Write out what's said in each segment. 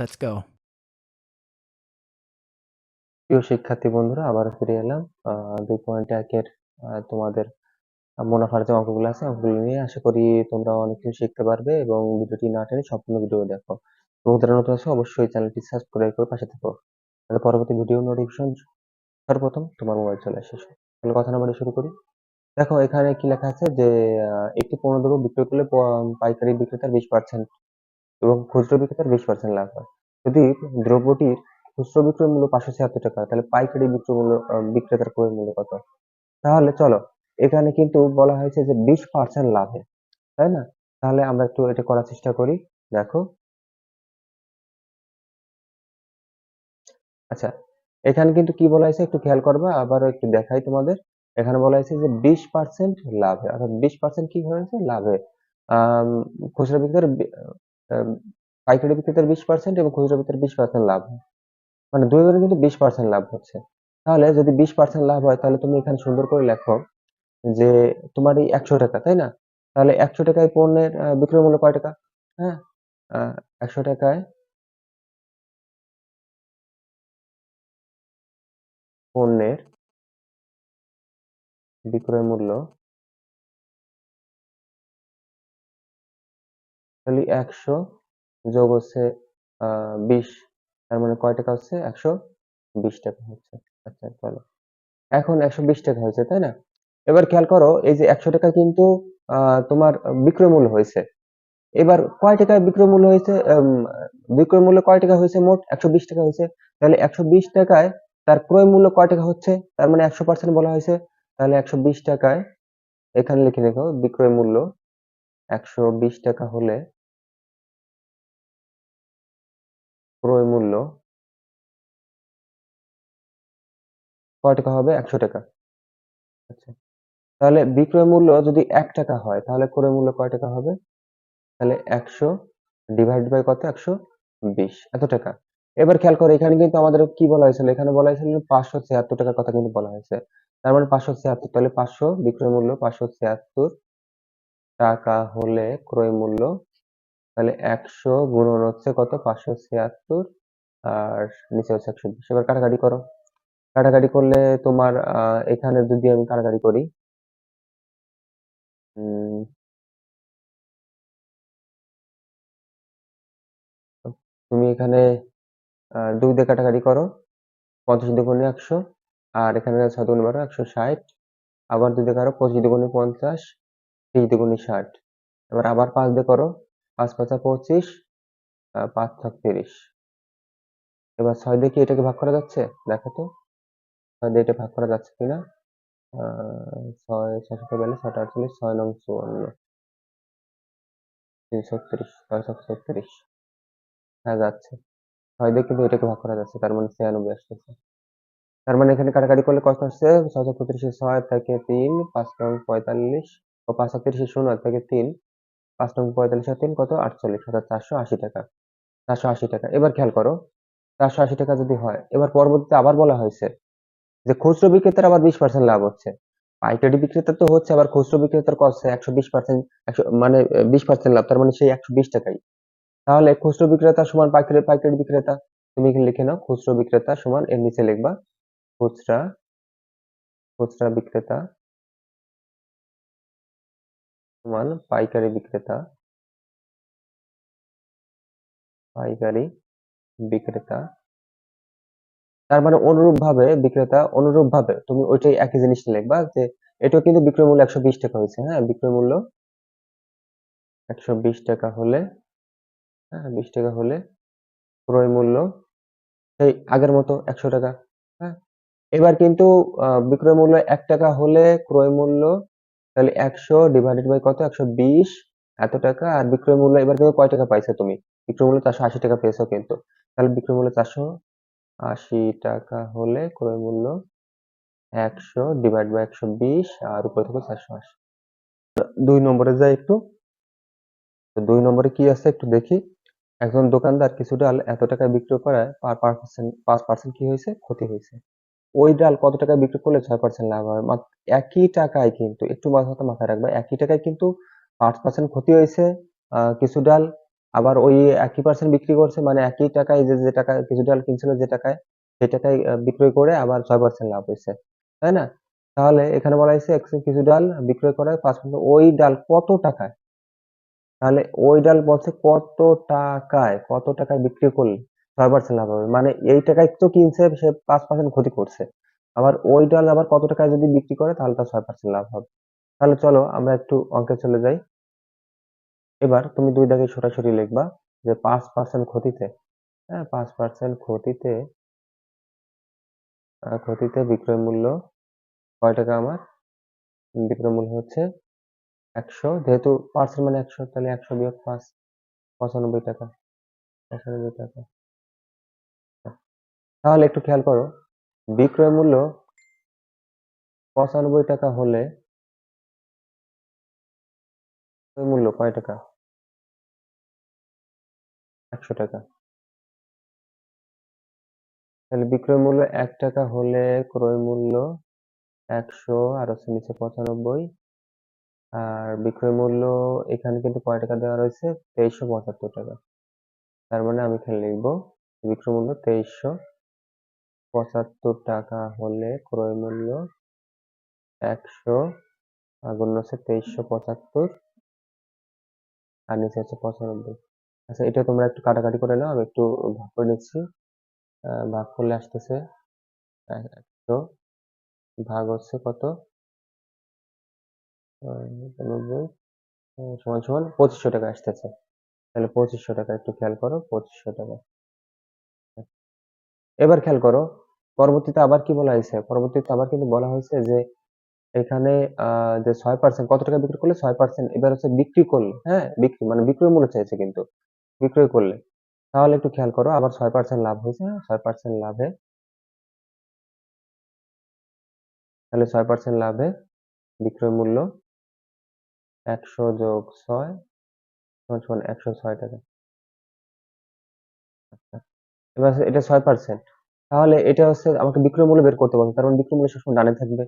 Let's go. প্রিয় শিক্ষার্থী বন্ধুরা, আবারও ফিরে এলাম। দুই পয়েন্ট একের তোমাদের মুনাফার যে অঙ্কগুলো আছে, অঙ্কগুলো নিয়ে আশা করি তোমরা অনেক কিছু শিখতে পারবে এবং ভিডিওটি না টেনে সম্পূর্ণ ভিডিও দেখো। এবং নতুন আছে, অবশ্যই চ্যানেলটি সাবস্ক্রাইব করে পাশে থাকো। তাহলে পরবর্তী ভিডিও নোটিফিকেশন সর্বপ্রথম তোমার মোবাইল চলে আসে তাহলে কথা না বলে শুরু করি। দেখো, এখানে কি লেখা আছে যে একটি পণ্য দ্রব্য বিক্রয় করলে পাইকারি বিক্রেতার বিশ পার্সেন্ট এবং খুচরো বিক্রেতার বিশ পার্সেন্ট লাভ হয়। যদি দ্রব্যটির খুচরো বিক্রয় মূল্য পাঁচশো ছিয়াত্তর টাকা, তাহলে পাইকারি বিক্রয় মূল্য বিক্রেতার ক্রয় মূল্য কত? তাহলে চলো, এখানে কিন্তু বলা হয়েছে যে বিশ পার্সেন্ট লাভে, তাই না? তাহলে আমরা একটু এটা করার চেষ্টা করি, দেখো। আচ্ছা এখানে কিন্তু কি বলা হয়েছে একটু খেয়াল করবা আবার একটু দেখাই তোমাদের। এখানে বলা হয়েছে যে বিশ পার্সেন্ট লাভে, অর্থাৎ বিশ পার্সেন্ট কি হয়েছে? লাভে। খুচরা বিক্রেতার পাইকারি বিক্রেতার বিশ পার্সেন্ট এবং খুচরা বিক্রেতার বিশ পার্সেন্ট লাভ। মানে দুইবারে কিন্তু বিশ পার্সেন্ট লাভ হচ্ছে। তাহলে যদি বিশ পার্সেন্ট লাভ হয়, তাহলে তুমি এখানে সুন্দর করে লেখো যে তোমার এই একশো টাকা, তাই না? তাহলে একশো টাকায় পণ্যের বিক্রয় মূল্য কয় টাকা? হ্যাঁ? একশো টাকায় পণ্যের বিক্রয় মূল্য তাহলে একশো যোগ হচ্ছে বিশ। তার মানে কয় টাকা হচ্ছে? একশো বিশ টাকা হচ্ছে। আচ্ছা চলো এখন একশো বিশ টাকা হয়েছে, তাই না? এবার খেয়াল করো, এই যে একশো টাকা কিন্তু তোমার বিক্রয় মূল্য হয়েছে। এবার কয় টাকায় বিক্রয় মূল্য হয়েছে? বিক্রয় মূল্য কয় টাকা হয়েছে মোট? একশো বিশ টাকা হয়েছে। তাহলে একশো বিশ টাকায় তার ক্রয় মূল্য কয় টাকা হচ্ছে? তার মানে একশো পার্সেন্ট বলা হয়েছে। তাহলে একশো বিশ টাকায়, এখানে লিখে রেখো বিক্রয় মূল্য একশো বিশ টাকা হলে ক্রয় মূল্য কয় টাকা হবে? একশো টাকা। আচ্ছা। তাহলে বিক্রয় মূল্য যদি এক টাকা হয়, তাহলে ক্রয় মূল্য কয় টাকা হবে? তাহলে একশো ডিভাইড বাই কত? একশো বিশ। এত টাকা। এবার খেয়াল করো, এখানে কিন্তু আমাদের কি বলা হয়েছিল? এখানে বলা হয়েছিল পাঁচশো ছিয়াত্তর টাকার কথা কিন্তু বলা হয়েছে। তার মানে পাঁচশো ছিয়াত্তর, তাহলে পাঁচশো বিক্রয় মূল্য পাঁচশো ছিয়াত্তর টাকা হলে ক্রয় মূল্য তাহলে একশো গুণন হচ্ছে কত? পাঁচশো ছিয়াত্তর। আর নিচে হচ্ছে একশো বিশ। এবার কাটাকাটি করো। কাটাকাটি করলে তোমার এখানে যদি আমি কাটাকাটি করি তুমি এখানে দুই দিয়ে কাটাকাটি করো। পঞ্চাশ দুগুণে একশো। আর এখানে ছয় দুগুণে বারো, একশো ষাট। আবার দুই দিয়ে করো পঁচিশ দুগুণে পঞ্চাশ, ত্রিশ দুগুণে ষাট। এবার আবার পাঁচ দিয়ে করো। পাঁচ পাঁচা পঁচিশ পাঁচ ছক তিরিশ। এবার ছয় দিয়ে কি এটাকে ভাগ করা যাচ্ছে? দেখো তো। ছয় দিয়ে এটা ভাগ করা যাচ্ছে কিনা ছয় ছয় সাথে গেলে ছয়টা আটচল্লিশ, ছয় নং চুয়ান্ন। ছয় হ্যাঁ যাচ্ছে। ছয় দিয়ে কিন্তু এটাকে ভাগ করা যাচ্ছে, তার মানে তার মানে এখানে করলে ছয় থেকে তিন, পাঁচ নং পঁয়তাল্লিশ, ও পাঁচ ছক তিরিশে শূন্য থেকে তিন। পাঁচ নং পঁয়তাল্লিশ তিন কত? আটচল্লিশ অর্থাৎ চারশো আশি টাকা। চারশো আশি টাকা। এবার খেয়াল করো, চারশো আশি টাকা যদি হয়, এবার পরবর্তীতে আবার বলা হয়েছে যে খুচরো বিক্রেতার আবার বিশ পার্সেন্ট লাভ হচ্ছে। পাইকারি বিক্রেতার তো হচ্ছে, আবার খুচরো বিক্রেতার কষ্ট একশো বিশ পার্সেন্ট মানে বিশ পার্সেন্ট লাভ, তার মানে সেই একশো বিশ টাকাই। তাহলে খুচরো বিক্রেতা সমান পাইকারি পাইকারি বিক্রেতা, তুমি লিখে নাও, খুচরো বিক্রেতা সমান এর নিচে লিখবা, খুচরা খুচরা বিক্রেতা সমান পাইকারি বিক্রেতা পাইকারি বিক্রেতা। তার মানে অনুরূপ ভাবে বিক্রেতা অনুরূপ ভাবে তুমি ওইটাই একই জিনিস লিখবা যে এটাও কিন্তু বিক্রয় মূল্য একশো বিশ টাকা হয়েছে হ্যাঁ? বিক্রয় মূল্য একশো বিশ টাকা হলে হ্যাঁ? বিশ টাকা হলে ক্রয় মূল্য সেই আগের মতো একশো টাকা হ্যাঁ? এবার কিন্তু বিক্রয় মূল্য এক টাকা হলে ক্রয় মূল্য তাহলে একশো ডিভাইডেড বাই কত? একশো বিশ এত টাকা। আর বিক্রয় মূল্য, এবার কিন্তু কয় টাকা পাইছো তুমি? বিক্রয় মূল্য চারশো আশি টাকা পেয়েছ কিন্তু। তাহলে বিক্রয় মূল্য চারশো আশি টাকা হলে ক্রয় মূল্য একশো ডিভাইড বাই একশো বিশ আর উপরে থেকে চারশো আশি। দুই নম্বরে যাই একটু। দুই নম্বরে কি আছে একটু দেখি। একজন দোকানদার কিছু ডাল এত টাকায় বিক্রি করায়, পার পার্সেন্ট, পাঁচ পার্সেন্ট কি হয়েছে? ক্ষতি হয়েছে। ওই ডাল কত টাকায় বিক্রি করলে ছয় পার্সেন্ট লাভ মাত্র একই টাকায় কিন্তু, একটু মাথা মাথায় রাখবে, একই টাকায় কিন্তু পাঁচ পার্সেন্ট ক্ষতি হয়েছে কিছু ডাল। আবার ওই একই পার্সেন্ট বিক্রি করছে মানে একই টাকায় যে যে টাকা কিছু ডাল কিনছিল যে টাকায়, সেই টাকায় বিক্রয় করে আবার ছয় পার্সেন্ট লাভ হয়েছে। তাই না? তাহলে এখানে বলা হয়েছে একশো কিছু ডাল বিক্রয় করে পাঁচ পার্সেন্ট ওই ডাল কত টাকায়? তাহলে ওই ডাল বলছে কত টাকায় কত টাকায় বিক্রি করলে? ছয় পার্সেন্ট লাভ হবে মানে এই টাকায় তো কিনছে, সে পাঁচ পার্সেন্ট ক্ষতি করছে। আবার ওই ডাল আবার কত টাকায় যদি বিক্রি করে, তাহলে তার ছয় পার্সেন্ট লাভ হবে। তাহলে চলো আমরা একটু অঙ্কে চলে যাই। এবার তুমি দুই দাগে সরাসরি লিখবা যে পাঁচ পার্সেন্ট ক্ষতিতে হ্যাঁ পাঁচ পার্সেন্ট ক্ষতিতে ক্ষতিতে বিক্রয় মূল্য কয় টাকা আমার? বিক্রয় মূল্য হচ্ছে একশো। যেহেতু পার্সেন্ট মানে একশো, তাহলে একশো বিয়োগ পাঁচ, পঁচানব্বই টাকা। পঁচানব্বই টাকা। তাহলে একটু খেয়াল করো, বিক্রয় মূল্য পঁচানব্বই টাকা হলে মূল্য কয় টাকা? একশো টাকা। তাহলে বিক্রয় মূল্য এক টাকা হলে ক্রয় মূল্য একশো, আর হচ্ছে নিচে পঁচানব্বই। আর বিক্রয় মূল্য এখানে কিন্তু কয় টাকা দেওয়া রয়েছে? তেইশশো পঁচাত্তর টাকা। তার মানে আমি এখানে লিখব, বিক্রয় মূল্য তেইশশো পঁচাত্তর টাকা হলে ক্রয় মূল্য একশো, আগুন হচ্ছে তেইশশো পঁচাত্তর, আর নিচে হচ্ছে পঁচানব্বই। আচ্ছা এটা তোমরা একটু কাটাকাটি করে নাও, আমি একটু ভাগ করে নিচ্ছি। ভাগ করলে আসতেছে একশো, ভাগ হচ্ছে কত? নব্বই সমান সমান পঁচিশশো টাকা আসতেছে। তাহলে পঁচিশশো টাকা একটু খেয়াল করো, পঁচিশশো টাকা। এবার খেয়াল করো পরবর্তীতে আবার কি বলা হয়েছে? পরবর্তীতে আবার কিন্তু বলা হয়েছে যে এখানে যে ছয় পার্সেন্ট কত টাকা বিক্রি করলে ছয় পার্সেন্ট এবার হচ্ছে বিক্রি করলে হ্যাঁ? বিক্রি মানে বিক্রয় মূল্য চাইছে কিন্তু। বিক্রয় করলে। তাহলে একটু খেয়াল করো, আবার ছয় পার্সেন্ট লাভ হয়েছে ছয় পার্সেন্ট লাভে। তাহলে ছয় পার্সেন্ট লাভে বিক্রয় মূল্য একশো যোগ ছয় একশো ছয় টাকা। আচ্ছা। এবার এটা ছয় পার্সেন্ট তাহলে এটা হচ্ছে আমাকে বিক্রয় মূল্য বের করতে হবে কারণ বিক্রয় মূল্য সবসময় ডানে থাকবে।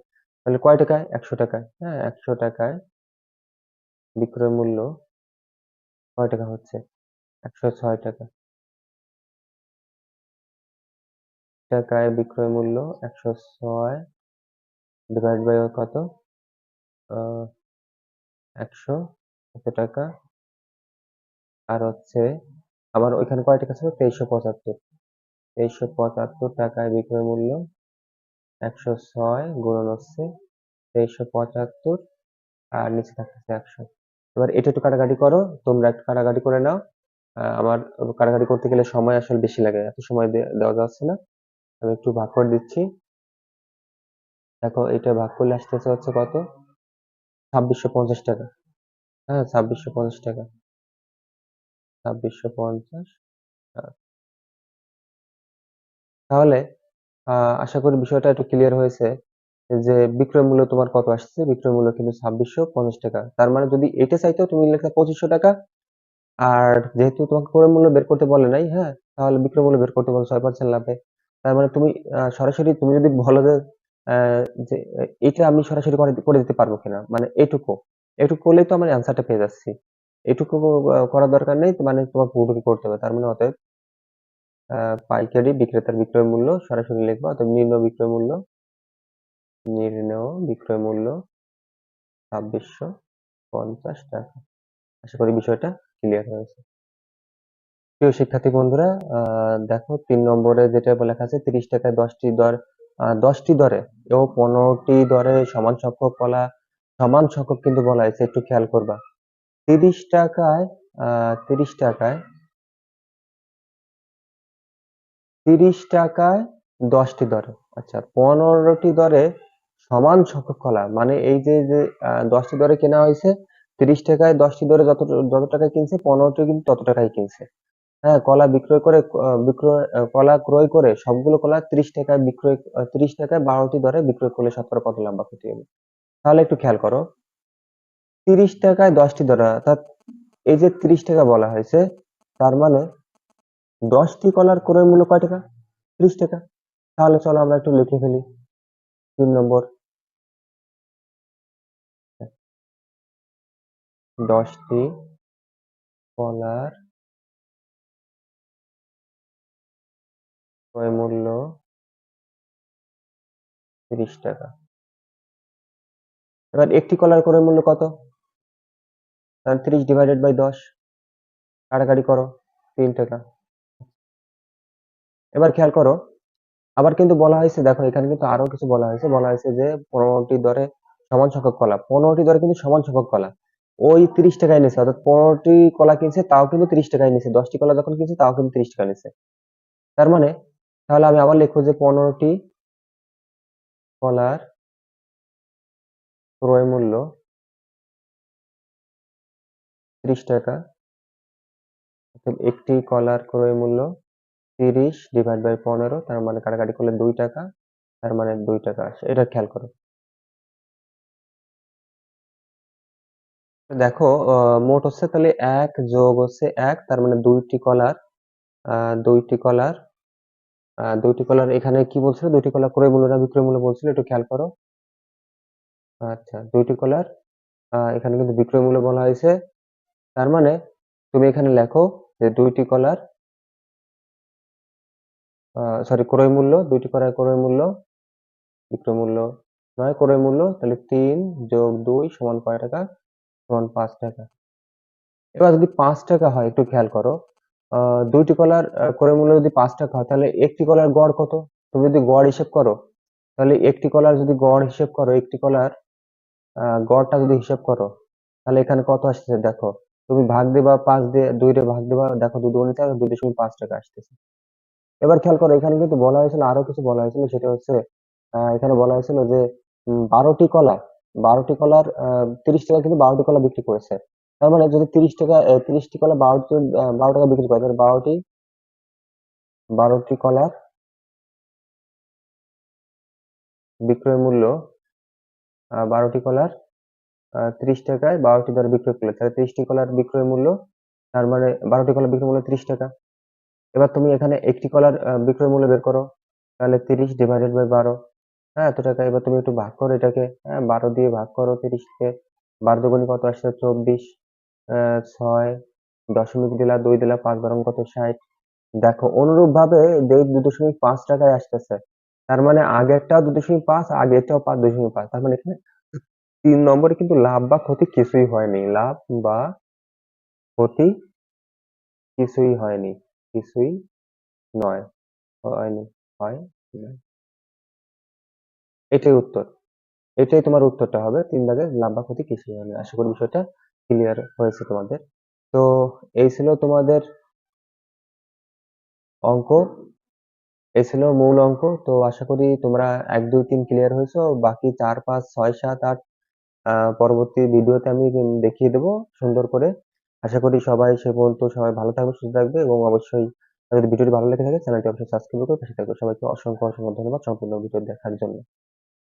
তাহলে কয় টাকায়? একশো টাকায়। হ্যাঁ একশো টাকায় বিক্রয় মূল্য কয় টাকা হচ্ছে? একশো ছয় টাকা। টাকায় বিক্রয় মূল্য একশো ছয় ডিভাইড বাই কত? একশো কত টাকা। আর হচ্ছে আবার ওইখানে কয় টাকা ছিল? তেইশশো পঁচাত্তর। তেইশশো পঁচাত্তর টাকায় বিক্রয় মূল্য একশো ছয় গুণন হচ্ছে তেইশশো পঁচাত্তর, আর নিচে থাকতেছে একশো। এবার এটা একটু কাটাকাটি করো, তোমরা একটু কাটাকাটি করে নাও। আমার কাটাকাটি করতে গেলে সময় আসলে বেশি লাগে, এত সময় দেওয়া যাচ্ছে না। আমি একটু ভাগ করে দিচ্ছি। দেখো এটা ভাগ করলে আসতেছে হচ্ছে কত? ছাব্বিশশো পঞ্চাশ টাকা। হ্যাঁ ছাব্বিশশো পঞ্চাশ টাকা। ছাব্বিশশো পঞ্চাশ তাহলে আশা করি বিষয়টা একটু ক্লিয়ার হয়েছে যে বিক্রয় মূল্য তোমার কত আসছে? বিক্রয় মূল্য কিন্তু ছাব্বিশশো পঞ্চাশ টাকা। তার মানে যদি এটা চাইতেও তুমি লেখা পঁচিশশো টাকা, আর যেহেতু তোমাকে ক্রয় মূল্য বের করতে বলে নাই হ্যাঁ তাহলে বিক্রয় মূল্য বের করতে বলে ছয় পার্সেন্ট লাভে। তার মানে তুমি সরাসরি তুমি যদি বলো যে যে, এটা আমি সরাসরি করে করে দিতে পারব কিনা? মানে এটুকু। এটুকু করলেই তো আমার অ্যান্সারটা পেয়ে যাচ্ছি। এটুকু করার দরকার নেই মানে তোমার পুরোটুকু করতে হবে। তার মানে অতএব পাইকারি বিক্রেতার বিক্রয় মূল্য সরাসরি লিখবা অতএব নির্ণয় বিক্রয় মূল্য, নির্ণয় বিক্রয় মূল্য ছাব্বিশশো পঞ্চাশ টাকা। আশা করি বিষয়টা ক্লিয়ার হয়েছে। প্রিয় শিক্ষার্থী বন্ধুরা দেখো তিন নম্বরে যেটা লেখা আছে, তিরিশ টাকায় দশটি দর দশটি দরে ও পনেরোটি দরে সমান সংখ্যক কলা সমান সংখ্যক কিন্তু বলা হয়েছে, একটু খেয়াল করবা। তিরিশ টাকায় তিরিশ টাকায় তিরিশ টাকায় দশটি দরে। আচ্ছা পনেরোটি দরে সমান সংখ্যক কলা মানে এই যে যে দশটি দরে কেনা হয়েছে, তিরিশ টাকায় দশটি দরে যত যত টাকায় কিনছে, পনেরোটি কিন্তু তত টাকায় কিনছে। হ্যাঁ কলা বিক্রয় করে বিক্রয় কলা ক্রয় করে সবগুলো কলা ত্রিশ টাকায় বিক্রয় ত্রিশ টাকায় বারোটি দরে বিক্রয় করলে শতকরা কত লাভ ক্ষতি হবে। তাহলে একটু খেয়াল করো। তিরিশ টাকায় দশটি দরে, অর্থাৎ এই যে ত্রিশ টাকা বলা হয়েছে, তার মানে দশটি কলার ক্রয় মূল্য কয় টাকা? ত্রিশ টাকা। তাহলে চলো আমরা একটু লিখে ফেলি। তিন নম্বর। দশটি কলার ক্রয় মূল্য তিরিশ টাকা। এবার একটি কলার ক্রয় মূল্য কত? তিরিশ ডিভাইডেড বাই দশ। কাটাকাটি করো, তিন টাকা। এবার খেয়াল করো, আবার কিন্তু বলা হয়েছে, দেখো এখানে কিন্তু আরও কিছু বলা হয়েছে। বলা হয়েছে যে পনেরোটি দরে সমান সংখ্যক কলা। পনেরোটি দরে কিন্তু সমান সংখ্যক কলা। ওই তিরিশ টাকায় নিছে, অর্থাৎ পনেরোটি কলা কিনছে, তাও কিন্তু তিরিশ টাকায় নিছে। দশটি কলা যখন কিনছে, তাও কিন্তু তিরিশ টাকা নিছে। তার মানে তাহলে আমি আবার লিখব যে পনেরোটি কলার ক্রয় মূল্য ত্রিশ টাকা একটি কলার ক্রয় মূল্য তিরিশ ডিভাইড বাই পনেরো, তার মানে কাটাকাটি করলে দুই টাকা, তার মানে দুই টাকা আসে। এটা খেয়াল করো। দেখো মোট হচ্ছে তাহলে এক যোগ হচ্ছে এক, তার মানে দুইটি কলার দুইটি কলার দুইটি কলার এখানে কি বলছিল? দুইটি কলার ক্রয় মূল্য না বিক্রয় মূল্য বলছিল, একটু খেয়াল করো। আচ্ছা দুইটি কলার এখানে কিন্তু বিক্রয় মূল্য বলা হয়েছে। তার মানে তুমি এখানে লেখো যে দুইটি কলার সরি ক্রয় মূল্য, দুইটি কলার ক্রয় মূল্য, বিক্রয় মূল্য নয়, ক্রয় মূল্য, তাহলে তিন যোগ দুই সমান কয় টাকা? সমান পাঁচ টাকা। এবার যদি পাঁচ টাকা হয়, একটু খেয়াল করো দুইটি কলার ক্রয় মূল্য যদি পাঁচ টাকা হয়, তাহলে একটি কলার গড় কত? তুমি যদি গড় হিসেব করো, তাহলে একটি কলার যদি গড় হিসেব করো, একটি কলার গড়টা যদি হিসেব করো, তাহলে এখানে কত আসতেছে? দেখো, তুমি ভাগ দিবা, পাঁচ দিয়ে দুই রে ভাগ দিবা, দেখো দুই দুগুণিতে দুই দশমিক পাঁচ টাকা আসতেছে। এবার খেয়াল করো, এখানে কিন্তু বলা হয়েছিল, আরও কিছু বলা হয়েছিল, সেটা হচ্ছে এখানে বলা হয়েছিল যে বারোটি কলা, বারোটি কলার তিরিশ টাকা কিন্তু বারোটি কলা বিক্রি করেছে। তার মানে যদি তিরিশ টাকা তিরিশটি কলা বারোটি বারো টাকা বিক্রি করে, তাহলে বারোটি বারোটি কলার বিক্রয় মূল্য বারোটি কলার ত্রিশ টাকায় বারোটি দরে বিক্রয় করলে, তাহলে ত্রিশটি কলার বিক্রয় মূল্য, তার মানে বারোটি কলার বিক্রয় মূল্য ত্রিশ টাকা। এবার তুমি এখানে একটি কলার বিক্রয় মূল্য বের করো। তাহলে তিরিশ ডিভাইডেড বাই বারো। হ্যাঁ এত টাকা। এবার তুমি একটু ভাগ করো এটাকে। হ্যাঁ বারো দিয়ে ভাগ করো তিরিশকে বারো দুগুণে কত আসছে? চব্বিশ। ছয়। দশমিক দিলা, দুই দিলা, পাঁচ বারং কত? ষাট। দেখো অনুরূপ ভাবে দেড় দু দশমিক পাঁচ টাকায় আসতেছে। তার মানে দশমিক পাঁচ, আগেরটাও পাঁচ দশমিক পাঁচ। তার মানে এখানে তিন নম্বরে কিন্তু লাভ বা ক্ষতি কিছুই হয়নি। লাভ বা ক্ষতি কিছুই হয়নি। কিছুই নয়। হয় না। এটাই উত্তর। এটাই তোমার উত্তরটা হবে। তিন দাগের লাভ বা ক্ষতি কিছুই হয়নি। আশা করি বিষয়টা ক্লিয়ার হয়েছে তোমাদের। তো এই ছিল তোমাদের অঙ্ক। এই ছিল মূল অঙ্ক। তো আশা করি তোমরা এক, দুই, তিন ক্লিয়ার হয়েছো। বাকি চার, পাঁচ, ছয়, সাত, আট পরবর্তী ভিডিওতে আমি দেখিয়ে দেবো সুন্দর করে। আশা করি সবাই সে পর্যন্ত সবাই ভালো থাকবে, সুস্থ থাকবে এবং অবশ্যই যদি ভিডিওটি ভালো লেগে থাকে, চ্যানেলটি অবশ্যই সাবস্ক্রাইব করে পাশে থাকবে। সবাইকে অসংখ্য অসংখ্য ধন্যবাদ সম্পূর্ণ ভিডিও দেখার জন্য।